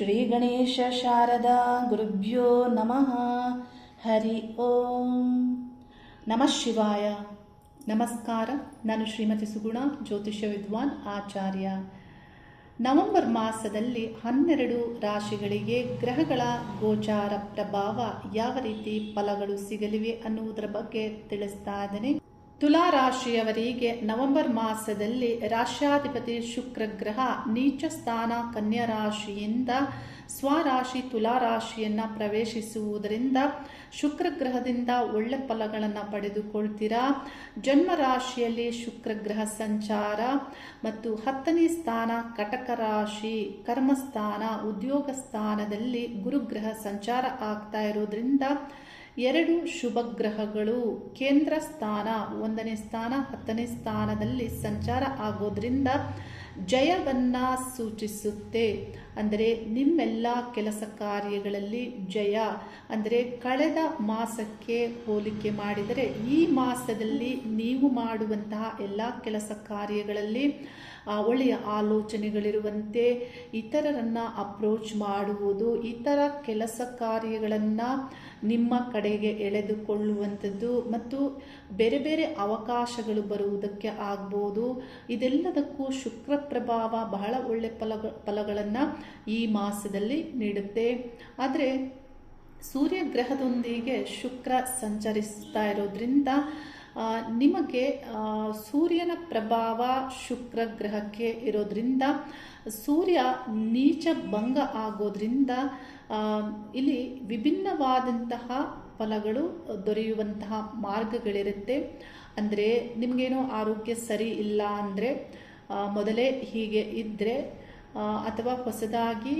ಶ್ರೀ ಗಣೇಶ ಶಾರದಾ ಗುರುಭ್ಯೋ ನಮಃ. ಹರಿ ಓಂ. ನಮಃ ಶಿವಾಯ. ನಮಸ್ಕಾರ. ನಾನು ಶ್ರೀಮತಿ ಸುಗುಣ, ಜ್ಯೋತಿಷ್ಯ ವಿದ್ವಾನ್ ಆಚಾರ್ಯ. ನವೆಂಬರ್ ಮಾಸದಲ್ಲಿ ಹನ್ನೆರಡು ರಾಶಿಗಳಿಗೆ ಗ್ರಹಗಳ ಗೋಚಾರ ಪ್ರಭಾವ ಯಾವ ರೀತಿ ಫಲಗಳು ಸಿಗಲಿವೆ ಅನ್ನುವುದರ ಬಗ್ಗೆ ತಿಳಿಸ್ತಾ ಇದ್ದೇನೆ. ತುಲಾ ರಾಶಿಯವರಿಗೆ ನವೆಂಬರ್ ಮಾಸದಲ್ಲಿ ರಾಶ್ಯಾಧಿಪತಿ ಶುಕ್ರ ಗ್ರಹ ನೀಚ ಸ್ಥಾನ ಕನ್ಯಾ ರಾಶಿಯಿಂದ ಸ್ವರಾಶಿ ತುಲಾ ರಾಶಿಯನ್ನು ಪ್ರವೇಶಿಸುವುದರಿಂದ ಶುಕ್ರ ಗ್ರಹದಿಂದ ಒಳ್ಳೆ ಫಲಗಳನ್ನು ಪಡೆದುಕೊಳ್ತೀರಾ? ಜನ್ಮ ರಾಶಿಯಲ್ಲಿ ಶುಕ್ರ ಗ್ರಹ ಸಂಚಾರ ಮತ್ತು ಹತ್ತನೇ ಸ್ಥಾನ ಕಟಕ ರಾಶಿ, ಕರ್ಮಸ್ಥಾನ, ಉದ್ಯೋಗ ಸ್ಥಾನದಲ್ಲಿ ಗುರುಗ್ರಹ ಸಂಚಾರ ಆಗ್ತಾ ಇರೋದ್ರಿಂದ ಎರಡು ಶುಭಗ್ರಹಗಳು ಕೇಂದ್ರ ಸ್ಥಾನ ಒಂದನೇ ಸ್ಥಾನ ಹತ್ತನೇ ಸ್ಥಾನದಲ್ಲಿ ಸಂಚಾರ ಆಗೋದ್ರಿಂದ ಜಯವನ್ನ ಸೂಚಿಸುತ್ತೆ. ಅಂದರೆ ನಿಮ್ಮೆಲ್ಲ ಕೆಲಸ ಕಾರ್ಯಗಳಲ್ಲಿ ಜಯ. ಅಂದರೆ ಕಳೆದ ಮಾಸಕ್ಕೆ ಹೋಲಿಕೆ ಮಾಡಿದರೆ ಈ ಮಾಸದಲ್ಲಿ ನೀವು ಮಾಡುವಂತಹ ಎಲ್ಲ ಕೆಲಸ ಕಾರ್ಯಗಳಲ್ಲಿ ಒಳ್ಳೆಯ ಆಲೋಚನೆಗಳಿರುವಂತೆ ಇತರರನ್ನು ಅಪ್ರೋಚ್ ಮಾಡುವುದು, ಇತರ ಕೆಲಸ ಕಾರ್ಯಗಳನ್ನು ನಿಮ್ಮ ಕಡೆಗೆ ಎಳೆದುಕೊಳ್ಳುವಂಥದ್ದು ಮತ್ತು ಬೇರೆ ಬೇರೆ ಅವಕಾಶಗಳು ಬರುವುದಕ್ಕೆ ಆಗ್ಬೋದು. ಇದೆಲ್ಲದಕ್ಕೂ ಶುಕ್ರ ಪ್ರಭಾವ ಬಹಳ ಒಳ್ಳೆ ಫಲ ಫಲಗಳನ್ನು ಈ ಮಾಸದಲ್ಲಿ ನೀಡುತ್ತೆ. ಆದರೆ ಸೂರ್ಯ ಗ್ರಹದೊಂದಿಗೆ ಶುಕ್ರ ಸಂಚರಿಸ್ತಾ ಇರೋದ್ರಿಂದ ನಿಮಗೆ ಸೂರ್ಯನ ಪ್ರಭಾವ ಶುಕ್ರ ಗ್ರಹಕ್ಕೆ ಇರೋದ್ರಿಂದ, ಸೂರ್ಯ ನೀಚ ಭಂಗ ಆಗೋದ್ರಿಂದ ಇಲ್ಲಿ ವಿಭಿನ್ನವಾದಂತಹ ಫಲಗಳು ದೊರೆಯುವಂತಹ ಮಾರ್ಗಗಳಿರುತ್ತೆ. ಅಂದರೆ ನಿಮಗೇನೋ ಆರೋಗ್ಯ ಸರಿ ಇಲ್ಲ ಅಂದರೆ ಮೊದಲೇ ಹೀಗೆ ಇದ್ದರೆ ಅಥವಾ ಹೊಸದಾಗಿ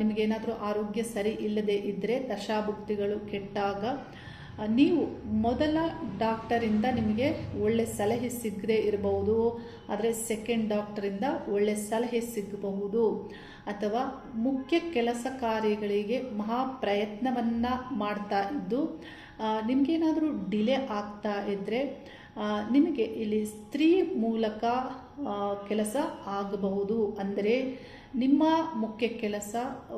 ನಿಮಗೇನಾದರೂ ಆರೋಗ್ಯ ಸರಿ ಇಲ್ಲದೆ ಇದ್ದರೆ ದಶಾಭುಕ್ತಿಗಳು ಕೆಟ್ಟಾಗ ನೀವು ಮೊದಲ ಡಾಕ್ಟರಿಂದ ನಿಮಗೆ ಒಳ್ಳೆ ಸಲಹೆ ಸಿಗದೆ ಇರಬಹುದು, ಆದರೆ ಸೆಕೆಂಡ್ ಡಾಕ್ಟರಿಂದ ಒಳ್ಳೆ ಸಲಹೆ ಸಿಗಬಹುದು, ಅಥವಾ ಮುಖ್ಯ ಕೆಲಸ ಕಾರ್ಯಗಳಿಗೆ ಮಹಾ ಪ್ರಯತ್ನವನ್ನು ಮಾಡ್ತಾ ಇದ್ದು ನಿಮಗೇನಾದರೂ ಡಿಲೇ ಆಗ್ತಾ ಇದ್ದರೆ ನಿಮಗೆ ಇಲ್ಲಿ ಸ್ತ್ರೀ ಮೂಲಕ ಕೆಲಸ ಆಗಬಹುದು. ಅಂದರೆ ನಿಮ್ಮ ಮುಖ್ಯ ಕೆಲಸ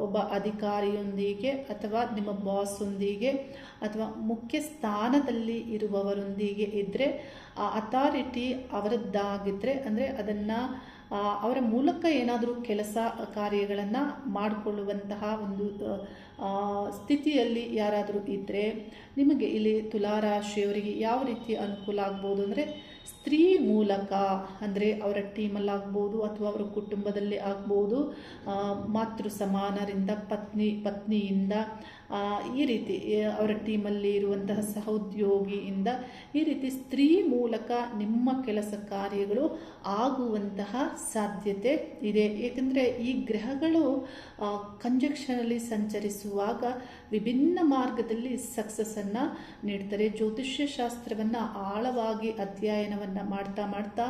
ಒಬ್ಬ ಅಧಿಕಾರಿಯೊಂದಿಗೆ ಅಥವಾ ನಿಮ್ಮ ಬಾಸೊಂದಿಗೆ ಅಥವಾ ಮುಖ್ಯ ಸ್ಥಾನದಲ್ಲಿ ಇರುವವರೊಂದಿಗೆ ಇದ್ದರೆ ಆ ಅಥಾರಿಟಿ ಅವರದ್ದಾಗಿದ್ದರೆ ಅಂದರೆ ಅದನ್ನು ಅವರ ಮೂಲಕ ಏನಾದರೂ ಕೆಲಸ ಕಾರ್ಯಗಳನ್ನು ಮಾಡಿಕೊಳ್ಳುವಂತಹ ಒಂದು ಸ್ಥಿತಿಯಲ್ಲಿ ಯಾರಾದರೂ ಇದ್ದರೆ ನಿಮಗೆ ಇಲ್ಲಿ ತುಲಾರಾಶಿಯವರಿಗೆ ಯಾವ ರೀತಿ ಅನುಕೂಲ ಆಗ್ಬೋದು ಅಂದರೆ ಸ್ತ್ರೀ ಮೂಲಕ ಅಂದರೆ ಅವರ ಟೀಮಲ್ಲಾಗ್ಬೋದು ಅಥವಾ ಅವರ ಕುಟುಂಬದಲ್ಲಿ ಆಗ್ಬೋದು ಮಾತೃ ಸಮಾನರಿಂದ ಪತ್ನಿ ಪತ್ನಿಯಿಂದ ಈ ರೀತಿ ಅವರ ಟೀಮಲ್ಲಿ ಇರುವಂತಹ ಸಹೋದ್ಯೋಗಿಯಿಂದ ಈ ರೀತಿ ಸ್ತ್ರೀ ಮೂಲಕ ನಿಮ್ಮ ಕೆಲಸ ಕಾರ್ಯಗಳು ಆಗುವಂತಹ ಸಾಧ್ಯತೆ ಇದೆ. ಏಕೆಂದರೆ ಈ ಗ್ರಹಗಳು ಕಂಜಕ್ಷನಲ್ಲಿ ಸಂಚರಿಸುವಾಗ ವಿಭಿನ್ನ ಮಾರ್ಗದಲ್ಲಿ ಸಕ್ಸಸ್ಸನ್ನು ನೀಡ್ತಾರೆ. ಜ್ಯೋತಿಷ್ಯ ಶಾಸ್ತ್ರವನ್ನು ಆಳವಾಗಿ ಅಧ್ಯಯನವನ್ನು ಮಾಡ್ತಾ ಮಾಡ್ತಾ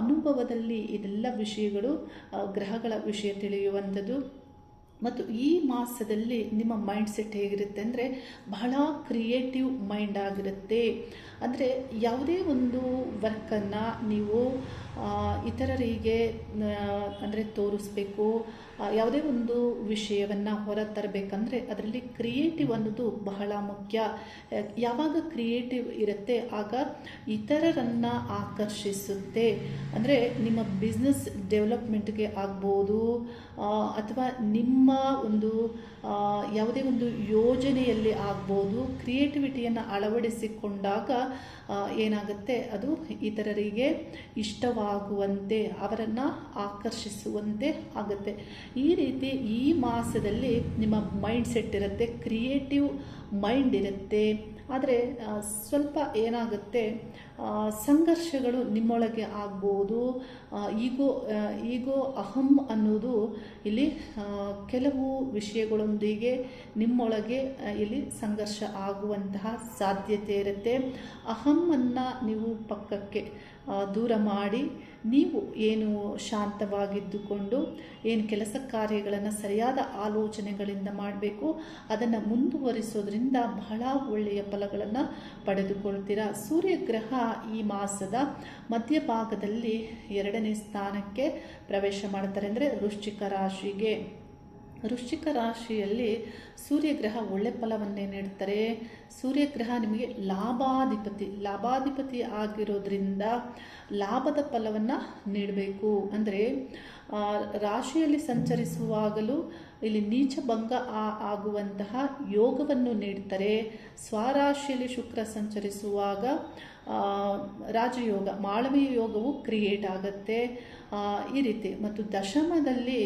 ಅನುಭವದಲ್ಲಿ ಇದೆಲ್ಲ ವಿಷಯಗಳು ಗ್ರಹಗಳ ವಿಷಯ ತಿಳಿಯುವಂಥದ್ದು. ಮತ್ತು ಈ ಮಾಸದಲ್ಲಿ ನಿಮ್ಮ ಮೈಂಡ್ ಸೆಟ್ ಹೇಗಿರುತ್ತೆ ಅಂದರೆ ಬಹಳ ಕ್ರಿಯೇಟಿವ್ ಮೈಂಡ್ ಆಗಿರುತ್ತೆ. ಅಂದರೆ ಯಾವುದೇ ಒಂದು ವರ್ಕನ್ನು ನೀವು ಇತರರಿಗೆ ಅಂದರೆ ತೋರಿಸ್ಬೇಕು ಯಾವುದೇ ಒಂದು ವಿಷಯವನ್ನು ಹೊರ ತರಬೇಕಂದ್ರೆ ಅದರಲ್ಲಿ ಕ್ರಿಯೇಟಿವ್ ಅನ್ನೋದು ಬಹಳ ಮುಖ್ಯ. ಯಾವಾಗ ಕ್ರಿಯೇಟಿವ್ ಇರುತ್ತೆ, ಆಗ ಇತರರನ್ನು ಆಕರ್ಷಿಸುತ್ತೆ. ಅಂದರೆ ನಿಮ್ಮ ಬಿಸ್ನೆಸ್ ಡೆವಲಪ್ಮೆಂಟ್ಗೆ ಆಗ್ಬೋದು ಅಥವಾ ನಿಮ್ಮ ಒಂದು ಯಾವುದೇ ಒಂದು ಯೋಜನೆಯಲ್ಲಿ ಆಗ್ಬೋದು ಕ್ರಿಯೇಟಿವಿಟಿಯನ್ನು ಅಳವಡಿಸಿಕೊಂಡಾಗ ಏನಾಗುತ್ತೆ? ಅದು ಇತರರಿಗೆ ಇಷ್ಟವಾಗುವಂತೆ, ಅವರನ್ನು ಆಕರ್ಷಿಸುವಂತೆ ಆಗುತ್ತೆ. ಈ ರೀತಿ ಈ ಮಾಸದಲ್ಲಿ ನಿಮ್ಮ ಮೈಂಡ್ ಸೆಟ್ ಇರುತ್ತೆ ಕ್ರಿಯೇಟಿವ್ ಮೈಂಡ್ ಇರುತ್ತೆ. ಆದರೆ ಸ್ವಲ್ಪ ಏನಾಗುತ್ತೆ ಸಂಘರ್ಷಗಳು ನಿಮ್ಮೊಳಗೆ ಆಗ್ಬೋದು. ಈಗೋ ಈಗೋ ಅಹಂ ಅನ್ನೋದು ಇಲ್ಲಿ ಕೆಲವು ವಿಷಯಗಳೊಂದಿಗೆ ನಿಮ್ಮೊಳಗೆ ಇಲ್ಲಿ ಸಂಘರ್ಷ ಆಗುವಂತಹ ಸಾಧ್ಯತೆ ಇರುತ್ತೆ. ಅಹಮ್ಮನ್ನು ನೀವು ಪಕ್ಕಕ್ಕೆ ದೂರ ಮಾಡಿ ನೀವು ಏನು ಶಾಂತವಾಗಿದ್ದುಕೊಂಡು ಏನು ಕೆಲಸ ಕಾರ್ಯಗಳನ್ನು ಸರಿಯಾದ ಆಲೋಚನೆಗಳಿಂದ ಮಾಡಬೇಕು, ಅದನ್ನು ಮುಂದುವರಿಸೋದ್ರಿಂದ ಬಹಳ ಒಳ್ಳೆಯ ಫಲಗಳನ್ನು ಪಡೆದುಕೊಳ್ತೀರಾ? ಸೂರ್ಯಗ್ರಹ ಈ ಮಾಸದ ಮಧ್ಯಭಾಗದಲ್ಲಿ ಎರಡನೇ ಸ್ಥಾನಕ್ಕೆ ಪ್ರವೇಶ ಮಾಡ್ತಾರೆ. ಅಂದರೆ ವೃಶ್ಚಿಕ ರಾಶಿಗೆ. ವೃಶ್ಚಿಕ ರಾಶಿಯಲ್ಲಿ ಸೂರ್ಯಗ್ರಹ ಒಳ್ಳೆ ಫಲವನ್ನೇ ನೀಡ್ತಾರೆ. ಸೂರ್ಯಗ್ರಹ ನಿಮಗೆ ಲಾಭಾಧಿಪತಿ ಲಾಭಾಧಿಪತಿ ಆಗಿರೋದ್ರಿಂದ ಲಾಭದ ಫಲವನ್ನು ನೀಡಬೇಕು. ಅಂದರೆ ರಾಶಿಯಲ್ಲಿ ಸಂಚರಿಸುವಾಗಲೂ ಇಲ್ಲಿ ನೀಚ ಭಂಗ ಆಗುವಂತಹ ಯೋಗವನ್ನು ನೀಡ್ತಾರೆ. ಸ್ವರಾಶಿಯಲ್ಲಿ ಶುಕ್ರ ಸಂಚರಿಸುವಾಗ ರಾಜಯೋಗ, ಮಾಳವೀಯ ಯೋಗವು ಕ್ರಿಯೇಟ್ ಆಗುತ್ತೆ. ಈ ರೀತಿ. ಮತ್ತು ದಶಮದಲ್ಲಿ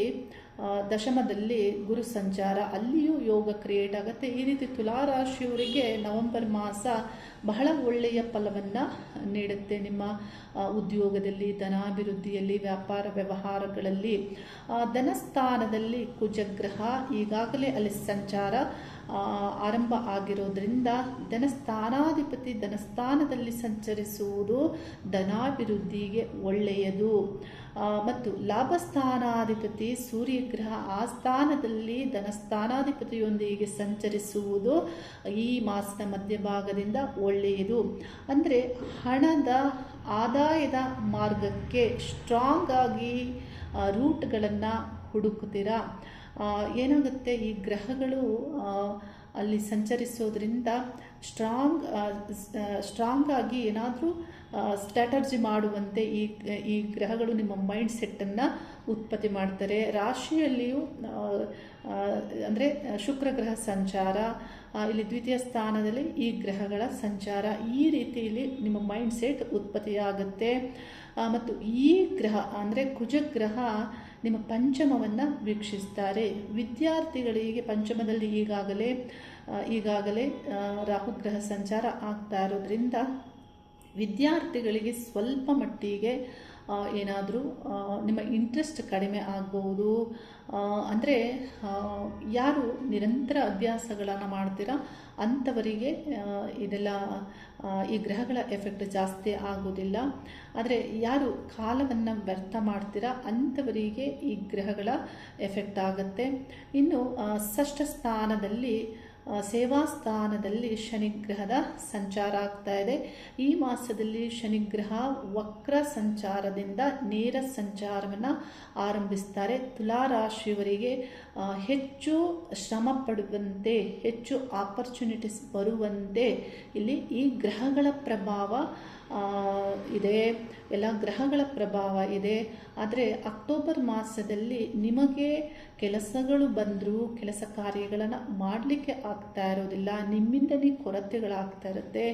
ದಶಮದಲ್ಲಿ ಗುರು ಸಂಚಾರ, ಅಲ್ಲಿಯೂ ಯೋಗ ಕ್ರಿಯೇಟ್ ಆಗುತ್ತೆ. ಈ ರೀತಿ ತುಲಾರಾಶಿಯವರಿಗೆ ನವೆಂಬರ್ ಮಾಸ ಬಹಳ ಒಳ್ಳೆಯ ಫಲವನ್ನು ನೀಡುತ್ತೆ. ನಿಮ್ಮ ಉದ್ಯೋಗದಲ್ಲಿ, ಧನಾಭಿವೃದ್ಧಿಯಲ್ಲಿ, ವ್ಯಾಪಾರ ವ್ಯವಹಾರಗಳಲ್ಲಿ ಧನಸ್ಥಾನದಲ್ಲಿ ಕುಜಗ್ರಹ, ಈಗಾಗಲೇ ಅಲ್ಲಿ ಸಂಚಾರ ಆರಂಭ ಆಗಿರೋದ್ರಿಂದ ಧನಸ್ಥಾನಾಧಿಪತಿ ಧನಸ್ಥಾನದಲ್ಲಿ ಸಂಚರಿಸುವುದು ಧನಾಭಿವೃದ್ಧಿಗೆ ಒಳ್ಳೆಯದು. ಮತ್ತು ಲಾಭಸ್ಥಾನಾಧಿಪತಿ ಸೂರ್ಯಗ್ರಹ ಆ ಸ್ಥಾನದಲ್ಲಿ ಧನಸ್ಥಾನಾಧಿಪತಿಯೊಂದಿಗೆ ಸಂಚರಿಸುವುದು ಈ ಮಾಸದ ಮಧ್ಯಭಾಗದಿಂದ ಒಳ್ಳೆಯದು. ಅಂದರೆ ಹಣದ ಆದಾಯದ ಮಾರ್ಗಕ್ಕೆ ಸ್ಟ್ರಾಂಗ್ ಆಗಿ ರೂಟ್ಗಳನ್ನು ಹುಡುಕುತ್ತೀರಾ? ಏನಾಗುತ್ತೆ? ಈ ಗ್ರಹಗಳು ಅಲ್ಲಿ ಸಂಚರಿಸೋದ್ರಿಂದ ಸ್ಟ್ರಾಂಗ್ ಸ್ಟ್ರಾಂಗ್ ಆಗಿ ಏನಾದರೂ ಸ್ಟ್ರಾಟರ್ಜಿ ಮಾಡುವಂತೆ ಈ ಈ ಗ್ರಹಗಳು ನಿಮ್ಮ ಮೈಂಡ್ ಸೆಟ್ಟನ್ನು ಉತ್ಪತ್ತಿ ಮಾಡ್ತಾರೆ. ರಾಶಿಯಲ್ಲಿಯೂ ಅಂದರೆ ಶುಕ್ರ ಗ್ರಹ ಸಂಚಾರ ಇಲ್ಲಿ ದ್ವಿತೀಯ ಸ್ಥಾನದಲ್ಲಿ ಈ ಗ್ರಹಗಳ ಸಂಚಾರ, ಈ ರೀತಿಯಲ್ಲಿ ನಿಮ್ಮ ಮೈಂಡ್ ಸೆಟ್ ಉತ್ಪತ್ತಿಯಾಗುತ್ತೆ. ಮತ್ತು ಈ ಗ್ರಹ, ಅಂದರೆ ಕುಜಗ್ರಹ ನಿಮ್ಮ ಪಂಚಮವನ್ನು ವೀಕ್ಷಿಸ್ತಾರೆ. ವಿದ್ಯಾರ್ಥಿಗಳಿಗೆ ಪಂಚಮದಲ್ಲಿ ಈಗಾಗಲೇ ಈಗಾಗಲೇ ರಾಹುಗ್ರಹ ಸಂಚಾರ ಆಗ್ತಾ ಇರೋದ್ರಿಂದ ವಿದ್ಯಾರ್ಥಿಗಳಿಗೆ ಸ್ವಲ್ಪ ಮಟ್ಟಿಗೆ ಏನಾದರೂ ನಿಮ್ಮ ಇಂಟ್ರೆಸ್ಟ್ ಕಡಿಮೆ ಆಗಬಹುದು ಅಂದರೆ ಯಾರು ನಿರಂತರ ಅಭ್ಯಾಸಗಳನ್ನು ಮಾಡ್ತೀರಾ ಅಂಥವರಿಗೆ ಇದೆಲ್ಲ ಈ ಗ್ರಹಗಳ ಎಫೆಕ್ಟ್ ಜಾಸ್ತಿ ಆಗೋದಿಲ್ಲ. ಆದರೆ, ಯಾರು ಕಾಲವನ್ನು ವ್ಯರ್ಥ ಮಾಡ್ತೀರಾ ಅಂಥವರಿಗೆ ಈ ಗ್ರಹಗಳ ಎಫೆಕ್ಟ್ ಆಗುತ್ತೆ. ಇನ್ನು ಷಷ್ಠ ಸ್ಥಾನದಲ್ಲಿ ಸೇವಾ ಸ್ಥಾನದಲ್ಲಿ ಶನಿಗ್ರಹದ ಸಂಚಾರ ಆಗ್ತಾ ಇದೆ. ಈ ಮಾಸದಲ್ಲಿ ಶನಿಗ್ರಹ ವಕ್ರ ಸಂಚಾರದಿಂದ ನೇರ ಸಂಚಾರವನ್ನು ಆರಂಭಿಸ್ತಾರೆ. ತುಲಾರಾಶಿಯವರಿಗೆ ಹೆಚ್ಚು ಶ್ರಮ ಪಡುವಂತೆ, ಹೆಚ್ಚು ಆಪರ್ಚುನಿಟೀಸ್ ಬರುವಂತೆ ಇಲ್ಲಿ ಈ ಗ್ರಹಗಳ ಪ್ರಭಾವ ಇದೆ. ಎಲ್ಲ ಗ್ರಹಗಳ ಪ್ರಭಾವ ಇದೆ. ಆದರೆ ಅಕ್ಟೋಬರ್ ಮಾಸದಲ್ಲಿ ನಿಮಗೆ ಕೆಲಸಗಳು ಬಂದರೂ, ಕೆಲಸ ಕಾರ್ಯಗಳನ್ನು ಮಾಡಲಿಕ್ಕೆ ಆಗ್ತಾ ಇರೋದಿಲ್ಲ. ನಿಮ್ಮಿಂದಲೇ ಕೊರತೆಗಳಾಗ್ತಾ ಇರುತ್ತೆ.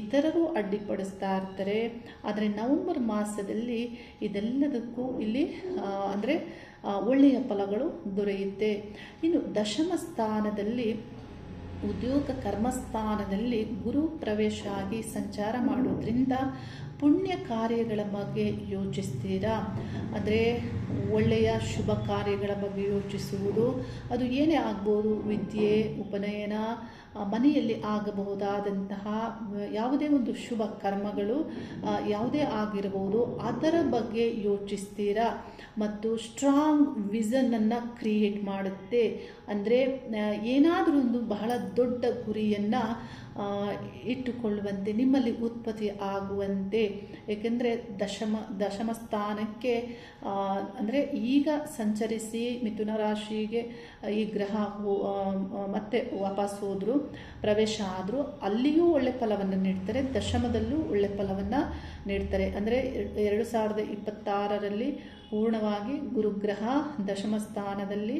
ಇತರರು ಅಡ್ಡಿಪಡಿಸ್ತಾ ಇರ್ತಾರೆ. ಆದರೆ ನವಂಬರ್ ಮಾಸದಲ್ಲಿ ಇದೆಲ್ಲದಕ್ಕೂ ಇಲ್ಲಿ ಅಂದರೆ ಒಳ್ಳೆಯ ಫಲಗಳು ದೊರೆಯುತ್ತೆ. ಇನ್ನು ದಶಮ ಸ್ಥಾನದಲ್ಲಿ ಉದ್ಯೋಗ ಕರ್ಮಸ್ಥಾನದಲ್ಲಿ ಗುರು ಪ್ರವೇಶ ಆಗಿ ಸಂಚಾರ ಮಾಡೋದ್ರಿಂದ ಪುಣ್ಯ ಕಾರ್ಯಗಳ ಬಗ್ಗೆ ಯೋಚಿಸ್ತೀರಾ? ಅಂದರೆ ಒಳ್ಳೆಯ ಶುಭ ಕಾರ್ಯಗಳ ಬಗ್ಗೆ ಯೋಚಿಸುವುದು, ಅದು ಏನೇ ಆಗ್ಬೋದು, ವಿದ್ಯೆ, ಉಪನಯನ ಮನೆಯಲ್ಲಿ ಆಗಬಹುದಾದಂತಹ ಯಾವುದೇ ಒಂದು ಶುಭ ಕರ್ಮಗಳು ಯಾವುದೇ ಆಗಿರಬಹುದು ಅದರ ಬಗ್ಗೆ ಯೋಚಿಸ್ತೀರಾ? ಮತ್ತು ಸ್ಟ್ರಾಂಗ್ ವಿಸನನ್ನು ಕ್ರಿಯೇಟ್ ಮಾಡುತ್ತೆ. ಅಂದರೆ ಏನಾದರೂ ಒಂದು ಬಹಳ ದೊಡ್ಡ ಗುರಿಯನ್ನು ಇಟ್ಟುಕೊಳ್ಳುವಂತೆ, ನಿಮ್ಮಲ್ಲಿ ಉತ್ಪತ್ತಿ ಆಗುವಂತೆ. ಏಕೆಂದರೆ ದಶಮ ದಶಮ ಸ್ಥಾನಕ್ಕೆ ಅಂದರೆ ಈಗ ಸಂಚರಿಸಿ ಮಿಥುನ ರಾಶಿಗೆ ಈ ಗ್ರಹ ಮತ್ತೆ ವಾಪಸ್ ಹೋದರು, ಪ್ರವೇಶ ಆದರೂ ಅಲ್ಲಿಯೂ ಒಳ್ಳೆ ಫಲವನ್ನು ನೀಡ್ತಾರೆ, ದಶಮದಲ್ಲೂ ಒಳ್ಳೆ ಫಲವನ್ನು ನೀಡ್ತಾರೆ. ಅಂದರೆ ಎರಡು ಸಾವಿರದ ಇಪ್ಪತ್ತಾರರಲ್ಲಿ ಪೂರ್ಣವಾಗಿ ಗುರುಗ್ರಹ ದಶಮ ಸ್ಥಾನದಲ್ಲಿ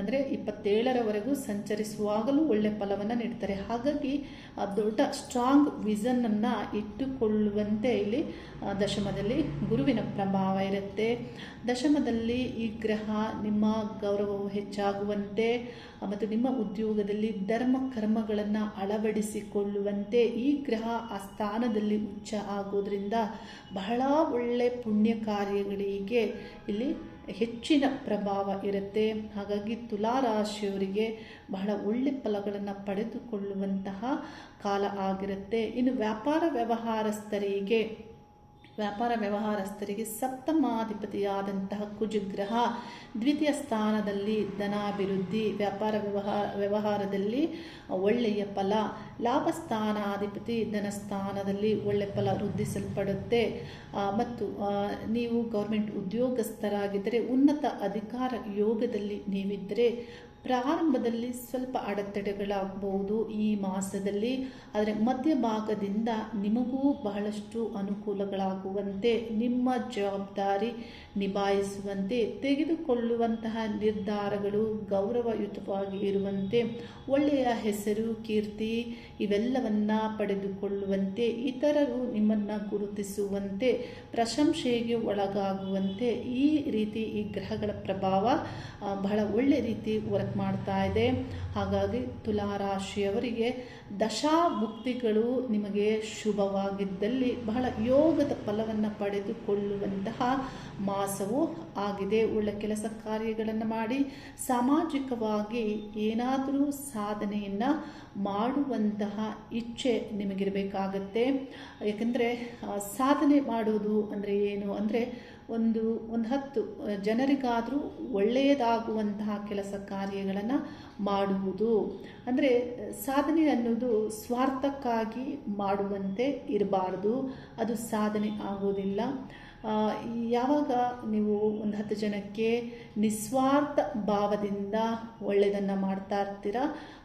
ಅಂದರೆ ಇಪ್ಪತ್ತೇಳರವರೆಗೂ ಸಂಚರಿಸುವಾಗಲೂ ಒಳ್ಳೆ ಫಲವನ್ನು ನೀಡ್ತಾರೆ. ಹಾಗಾಗಿ ದೊಡ್ಡ ಸ್ಟ್ರಾಂಗ್ ವಿಷನನ್ನು ಇಟ್ಟುಕೊಳ್ಳುವಂತೆ ಇಲ್ಲಿ ದಶಮದಲ್ಲಿ ಗುರುವಿನ ಪ್ರಭಾವ ಇರುತ್ತೆ. ದಶಮದಲ್ಲಿ ಈ ಗ್ರಹ ನಿಮ್ಮ ಗೌರವವು ಹೆಚ್ಚಾಗುವಂತೆ ಮತ್ತು ನಿಮ್ಮ ಉದ್ಯೋಗದಲ್ಲಿ ಧರ್ಮ ಕರ್ಮಗಳನ್ನು ಅಳವಡಿಸಿಕೊಳ್ಳುವಂತೆ ಈ ಗ್ರಹ ಆ ಸ್ಥಾನದಲ್ಲಿ ಉಚ್ಚ ಆಗೋದ್ರಿಂದ ಬಹಳ ಒಳ್ಳೆ ಪುಣ್ಯ ಕಾರ್ಯಗಳಿಗೆ ಇಲ್ಲಿ ಹೆಚ್ಚಿನ ಪ್ರಭಾವ ಇರುತ್ತೆ. ಹಾಗಾಗಿ ತುಲಾರಾಶಿಯವರಿಗೆ ಬಹಳ ಒಳ್ಳೆ ಫಲಗಳನ್ನು ಪಡೆದುಕೊಳ್ಳುವಂತಹ ಕಾಲ ಆಗಿರುತ್ತೆ. ಇನ್ನು ವ್ಯಾಪಾರ ವ್ಯವಹಾರಸ್ಥರಿಗೆ ವ್ಯಾಪಾರ ವ್ಯವಹಾರಸ್ಥರಿಗೆ ಸಪ್ತಮಾಧಿಪತಿಯಾದಂತಹ ಕುಜಗ್ರಹ ದ್ವಿತೀಯ ಸ್ಥಾನದಲ್ಲಿ ಧನಾಭಿವೃದ್ಧಿ, ವ್ಯಾಪಾರ ವ್ಯವಹಾರ, ವ್ಯವಹಾರದಲ್ಲಿ ಒಳ್ಳೆಯ ಫಲ ಲಾಭಸ್ಥಾನಾಧಿಪತಿ ಧನಸ್ಥಾನದಲ್ಲಿ ಒಳ್ಳೆಯ ಫಲ ವೃದ್ಧಿಸಲ್ಪಡುತ್ತೆ. ಮತ್ತು ನೀವು ಗೌರ್ಮೆಂಟ್ ಉದ್ಯೋಗಸ್ಥರಾಗಿದ್ದರೆ ಉನ್ನತ ಅಧಿಕಾರ ಯೋಗದಲ್ಲಿ ನೀವಿದ್ದರೆ ಪ್ರಾರಂಭದಲ್ಲಿ ಸ್ವಲ್ಪ ಅಡೆತಡೆಗಳಾಗಬಹುದು ಈ ಮಾಸದಲ್ಲಿ, ಆದರೆ ಮಧ್ಯಭಾಗದಿಂದ ನಿಮಗೂ ಬಹಳಷ್ಟು ಅನುಕೂಲಗಳಾಗುವಂತೆ, ನಿಮ್ಮ ಜವಾಬ್ದಾರಿ ನಿಭಾಯಿಸುವಂತೆ, ತೆಗೆದುಕೊಳ್ಳುವಂತಹ ನಿರ್ಧಾರಗಳು ಗೌರವಯುತವಾಗಿ ಇರುವಂತೆ, ಒಳ್ಳೆಯ ಹೆಸರು, ಕೀರ್ತಿ ಇವೆಲ್ಲವನ್ನ ಪಡೆದುಕೊಳ್ಳುವಂತೆ, ಇತರರು ನಿಮ್ಮನ್ನು ಗುರುತಿಸುವಂತೆ, ಪ್ರಶಂಸೆಗೆ ಒಳಗಾಗುವಂತೆ ಈ ರೀತಿ ಈ ಗ್ರಹಗಳ ಪ್ರಭಾವ ಬಹಳ ಒಳ್ಳೆ ರೀತಿ ವರ್ಕ್ ಮಾಡ್ತಾ ಇದೆ. ಹಾಗಾಗಿ ತುಲಾರಾಶಿಯವರಿಗೆ ದಶಾಭುಕ್ತಿಗಳು ನಿಮಗೆ ಶುಭವಾಗಿದ್ದಲ್ಲಿ ಬಹಳ ಯೋಗದ ಫಲವನ್ನು ಪಡೆದುಕೊಳ್ಳುವಂತಹ ಮಾಸವು ಆಗಿದೆ. ಒಳ್ಳೆ ಕೆಲಸ ಕಾರ್ಯಗಳನ್ನು ಮಾಡಿ ಸಾಮಾಜಿಕವಾಗಿ ಏನಾದರೂ ಸಾಧನೆಯನ್ನು ಮಾಡುವಂತಹ ಇಚ್ಛೆ ನಿಮಗಿರಬೇಕಾಗತ್ತೆ. ಏಕೆಂದರೆ ಸಾಧನೆ ಮಾಡುವುದು ಅಂದರೆ ಏನು? ಅಂದರೆ ಒಂದು ಒಂದು ಹತ್ತು ಜನರಿಗಾದರೂ ಒಳ್ಳೆಯದಾಗುವಂತಹ ಕೆಲಸ ಕಾರ್ಯಗಳನ್ನು ಮಾಡುವುದು. ಅಂದರೆ, ಸಾಧನೆ ಅನ್ನೋದು ಸ್ವಾರ್ಥಕ್ಕಾಗಿ ಮಾಡುವಂತೆ ಇರಬಾರ್ದು. ಅದು ಸಾಧನೆ ಆಗೋದಿಲ್ಲ. ಯಾವಾಗ ನೀವು ಒಂದು ಹತ್ತು ಜನಕ್ಕೆ ನಿಸ್ವಾರ್ಥ ಭಾವದಿಂದ ಒಳ್ಳೆಯದನ್ನು ಮಾಡ್ತಾ ಇರ್ತೀರ?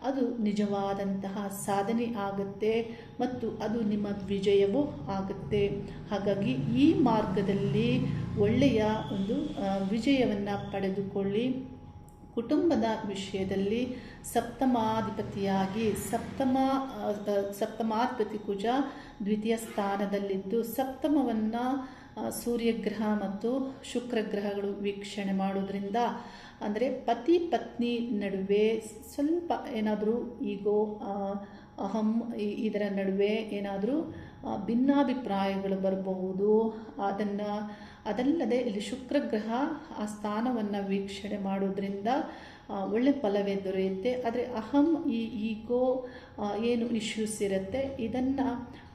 ಅದು ನಿಜವಾದಂತಹ ಸಾಧನೆ ಆಗುತ್ತೆ ಮತ್ತು ಅದು ನಿಮ್ಮ ವಿಜಯವೂ ಆಗುತ್ತೆ. ಹಾಗಾಗಿ ಈ ಮಾರ್ಗದಲ್ಲಿ ಒಳ್ಳೆಯ ಒಂದು ವಿಜಯವನ್ನು ಪಡೆದುಕೊಳ್ಳಿ. ಕುಟುಂಬದ ವಿಷಯದಲ್ಲಿ ಸಪ್ತಮಾಧಿಪತಿಯಾಗಿ ಸಪ್ತಮ ಸಪ್ತಮಾಧಿಪತಿ ಕುಜ ದ್ವಿತೀಯ ಸ್ಥಾನದಲ್ಲಿದ್ದು ಸಪ್ತಮವನ್ನು ಸೂರ್ಯಗ್ರಹ ಮತ್ತು ಶುಕ್ರಗ್ರಹಗಳು ವೀಕ್ಷಣೆ ಮಾಡೋದ್ರಿಂದ ಅಂದರೆ ಪತಿ ಪತ್ನಿ ನಡುವೆ ಸ್ವಲ್ಪ ಏನಾದರೂ ಈಗೋ ಅಹಂ ಇದರ ನಡುವೆ ಏನಾದರೂ ಭಿನ್ನಾಭಿಪ್ರಾಯಗಳು ಬರಬಹುದು. ಅದನ್ನು, ಅದಲ್ಲದೆ ಇಲ್ಲಿ ಶುಕ್ರಗ್ರಹ ಆ ಸ್ಥಾನವನ್ನು ವೀಕ್ಷಣೆ ಮಾಡೋದ್ರಿಂದ ಒಳ್ಳೆ ಫಲವೇ ದೊರೆಯುತ್ತೆ ಆದರೆ ಅಹಂ, ಈ ಈಗೋ ಏನು ಇಶ್ಯೂಸ್ ಇರುತ್ತೆ ಇದನ್ನು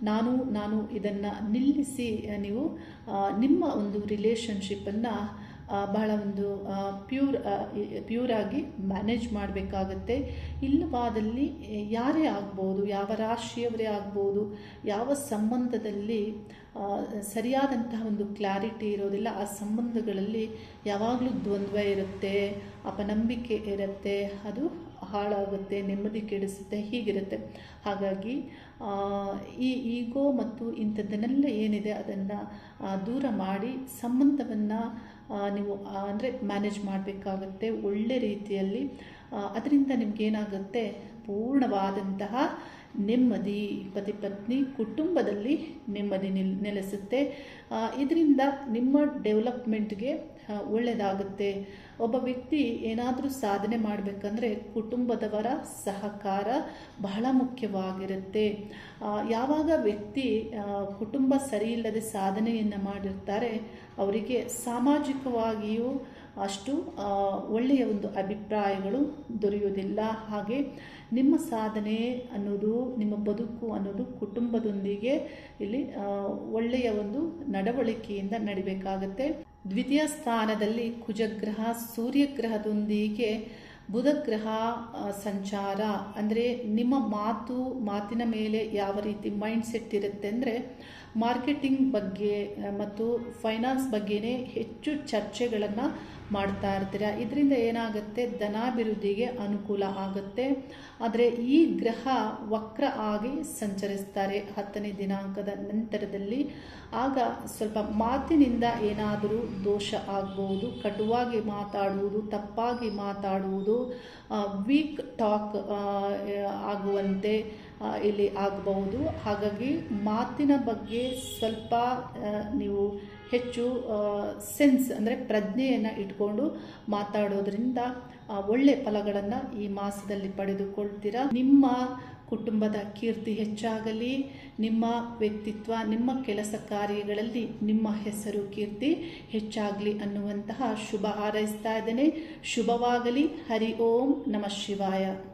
ನಾನು ನಾನು ಇದನ್ನು ನಿಲ್ಲಿಸಿ ನೀವು ನಿಮ್ಮ ಒಂದು ರಿಲೇಷನ್ಶಿಪ್ಪನ್ನು ಬಹಳ ಒಂದು ಪ್ಯೂರ್ ಪ್ಯೂರಾಗಿ ಮ್ಯಾನೇಜ್ ಮಾಡಬೇಕಾಗತ್ತೆ. ಇಲ್ಲವಾದಲ್ಲಿ ಯಾರೇ ಆಗ್ಬೋದು, ಯಾವ ರಾಶಿಯವರೇ ಆಗ್ಬೋದು, ಯಾವ ಸಂಬಂಧದಲ್ಲಿ ಸರಿಯಾದಂತಹ ಒಂದು ಕ್ಲಾರಿಟಿ ಇರೋದಿಲ್ಲ, ಆ ಸಂಬಂಧಗಳಲ್ಲಿ ಯಾವಾಗಲೂ ದ್ವಂದ್ವ ಇರುತ್ತೆ, ಅಪನಂಬಿಕೆ ಇರುತ್ತೆ, ಅದು ಹಾಳಾಗುತ್ತೆ, ನೆಮ್ಮದಿ ಕೆಡಿಸುತ್ತೆ, ಹೀಗಿರುತ್ತೆ. ಹಾಗಾಗಿ ಈ ಈಗೋ ಮತ್ತು ಇಂಥದ್ದನ್ನೆಲ್ಲ ಏನಿದೆ ಅದನ್ನು ದೂರ ಮಾಡಿ ಸಂಬಂಧವನ್ನು ನೀವು ಅಂದರೆ ಮ್ಯಾನೇಜ್ ಮಾಡಬೇಕಾಗತ್ತೆ ಒಳ್ಳೆ ರೀತಿಯಲ್ಲಿ. ಅದರಿಂದ ನಿಮಗೇನಾಗುತ್ತೆ? ಪೂರ್ಣವಾದಂತಹ ನೆಮ್ಮದಿ. ಪತಿ ಪತ್ನಿ ಕುಟುಂಬದಲ್ಲಿ ನೆಮ್ಮದಿ ನಿಲ್, ನೆಲೆಸುತ್ತೆ. ಇದರಿಂದ ನಿಮ್ಮ ಡೆವಲಪ್ಮೆಂಟ್ಗೆ ಒಳ್ಳೆಯದಾಗುತ್ತೆ ಒಬ್ಬ ವ್ಯಕ್ತಿ ಏನಾದರೂ ಸಾಧನೆ ಮಾಡಬೇಕಂದ್ರೆ ಕುಟುಂಬದವರ ಸಹಕಾರ ಬಹಳ ಮುಖ್ಯವಾಗಿರುತ್ತೆ. ಯಾವಾಗ ವ್ಯಕ್ತಿ ಕುಟುಂಬ ಸರಿಯಿಲ್ಲದೆ ಸಾಧನೆಯನ್ನು ಮಾಡಿರ್ತಾರೆ, ಅವರಿಗೆ ಸಾಮಾಜಿಕವಾಗಿಯೂ ಅಷ್ಟು ಒಳ್ಳೆಯ ಒಂದು ಅಭಿಪ್ರಾಯಗಳು ದೊರೆಯುವುದಿಲ್ಲ. ಹಾಗೆ ನಿಮ್ಮ ಸಾಧನೆ ಅನ್ನೋದು, ನಿಮ್ಮ ಬದುಕು ಅನ್ನೋದು ಕುಟುಂಬದೊಂದಿಗೆ ಇಲ್ಲಿ ಒಳ್ಳೆಯ ಒಂದು ನಡವಳಿಕೆಯಿಂದ ನಡಿಬೇಕಾಗತ್ತೆ. ದ್ವಿತೀಯ ಸ್ಥಾನದಲ್ಲಿ ಕುಜಗ್ರಹ, ಸೂರ್ಯಗ್ರಹದೊಂದಿಗೆ ಬುಧಗ್ರಹ ಸಂಚಾರ. ಅಂದರೆ ನಿಮ್ಮ ಮಾತು, ಮಾತಿನ ಮೇಲೆ ಯಾವ ರೀತಿ ಮೈಂಡ್ ಸೆಟ್ ಇರುತ್ತೆ ಅಂದರೆ ಮಾರ್ಕೆಟಿಂಗ್ ಬಗ್ಗೆ ಮತ್ತು ಫೈನಾನ್ಸ್ ಬಗ್ಗೆನೇ ಹೆಚ್ಚು ಚರ್ಚೆಗಳನ್ನು ಮಾಡ್ತಾ ಇರ್ತೀರ? ಇದರಿಂದ ಏನಾಗುತ್ತೆ? ಧನಾಭಿವೃದ್ಧಿಗೆ ಅನುಕೂಲ ಆಗುತ್ತೆ. ಆದರೆ ಈ ಗ್ರಹ ವಕ್ರ ಆಗಿ ಸಂಚರಿಸ್ತಾರೆ ಹತ್ತನೇ ದಿನಾಂಕದ ನಂತರದಲ್ಲಿ. ಆಗ ಸ್ವಲ್ಪ ಮಾತಿನಿಂದ ಏನಾದರೂ ದೋಷ ಆಗ್ಬೋದು. ಕಟುವಾಗಿ ಮಾತಾಡುವುದು, ತಪ್ಪಾಗಿ ಮಾತಾಡುವುದು ವೀಕ್ ಟಾಕ್ ಆಗುವಂತೆ ಇಲ್ಲಿ ಆಗಬಹುದು. ಹಾಗಾಗಿ ಮಾತಿನ ಬಗ್ಗೆ ಸ್ವಲ್ಪ ನೀವು ಹೆಚ್ಚು ಸೆನ್ಸ್ ಅಂದರೆ ಪ್ರಜ್ಞೆಯನ್ನು ಇಟ್ಕೊಂಡು ಮಾತಾಡೋದ್ರಿಂದ ಒಳ್ಳೆ ಫಲಗಳನ್ನು ಈ ಮಾಸದಲ್ಲಿ ಪಡೆದುಕೊಳ್ತೀರಾ? ನಿಮ್ಮ ಕುಟುಂಬದ ಕೀರ್ತಿ ಹೆಚ್ಚಾಗಲಿ, ನಿಮ್ಮ ವ್ಯಕ್ತಿತ್ವ, ನಿಮ್ಮ ಕೆಲಸ ಕಾರ್ಯಗಳಲ್ಲಿ ನಿಮ್ಮ ಹೆಸರು ಕೀರ್ತಿ ಹೆಚ್ಚಾಗಲಿ ಅನ್ನುವಂತಹ ಶುಭ ಹಾರೈಸ್ತಾ ಇದ್ದೇನೆ. ಶುಭವಾಗಲಿ. ಹರಿ ಓಂ. ನಮಃ ಶಿವಾಯ.